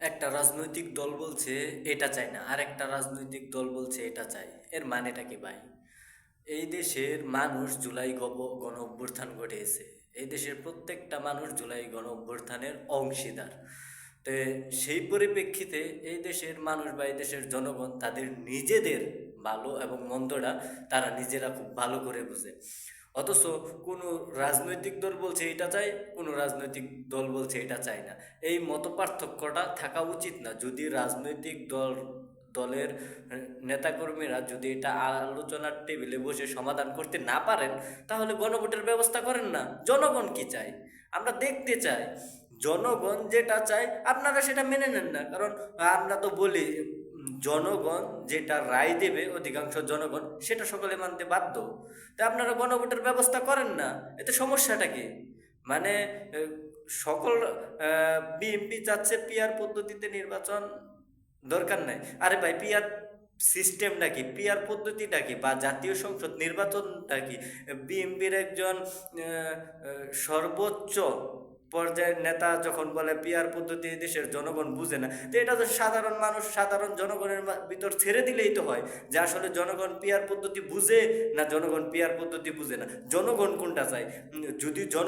একটা রাজনৈতিক দল বলছে এটা চায় না আর একটা রাজনৈতিক দল বলছে এটা চায়, এর মানেটা কি ভাই? এই দেশের মানুষ জুলাই গব গণ অভ্যুত্থান ঘটিয়েছে, এই দেশের প্রত্যেকটা মানুষ জুলাই গণ অভ্যুত্থানের অংশীদার। তো সেই পরিপ্রেক্ষিতে এই দেশের মানুষ বা এই দেশের জনগণ তাদের নিজেদের ভালো এবং মন্দটা তারা নিজেরা খুব ভালো করে বুঝে। অথচ কোনো রাজনৈতিক দল বলছে এটা চাই, কোনো রাজনৈতিক দল বলছে এটা চাই না। এই মত পার্থক্যটা থাকা উচিত না। যদি রাজনৈতিক দল, দলের নেতাকর্মীরা যদি এটা আলোচনার টেবিলে বসে সমাধান করতে না পারেন, তাহলে গণভোটের ব্যবস্থা করেন না। জনগণ কি চায়? আমরা দেখতে চাই। জনগণ যেটা চায়, আপনারা সেটা মেনে নেন না। কারণ আমরা তো বলি জনগণ যেটা রায় দেবে, অধিকাংশ জনগণ, সেটা সকলে মানতে বাধ্য। তা আপনারা গণভোটের ব্যবস্থা করেন না, এতে সমস্যাটা কি? মানে সকল বিএনপি চাচ্ছে পিয়ার পদ্ধতিতে নির্বাচন, দরকার নাই। আরে ভাই পিয়ার সিস্টেমটা কি? পিয়ার পদ্ধতিটা কি? বা জাতীয় সংসদ নির্বাচনটা কি? বিএনপির একজন সর্বোচ্চ পর্যায়ের নেতা যখন বলে পিয়ার পদ্ধতি দেশের জনগণ বুঝে না, তো এটা তো সাধারণ মানুষ, সাধারণ জনগণের ভিতর ছেড়ে দিলেই তো হয় যে আসলে জনগণ পিয়ার পদ্ধতি বুঝে না, জনগণ পিয়ার পদ্ধতি বুঝে না। জনগণ কোনটা চায়? যদি জন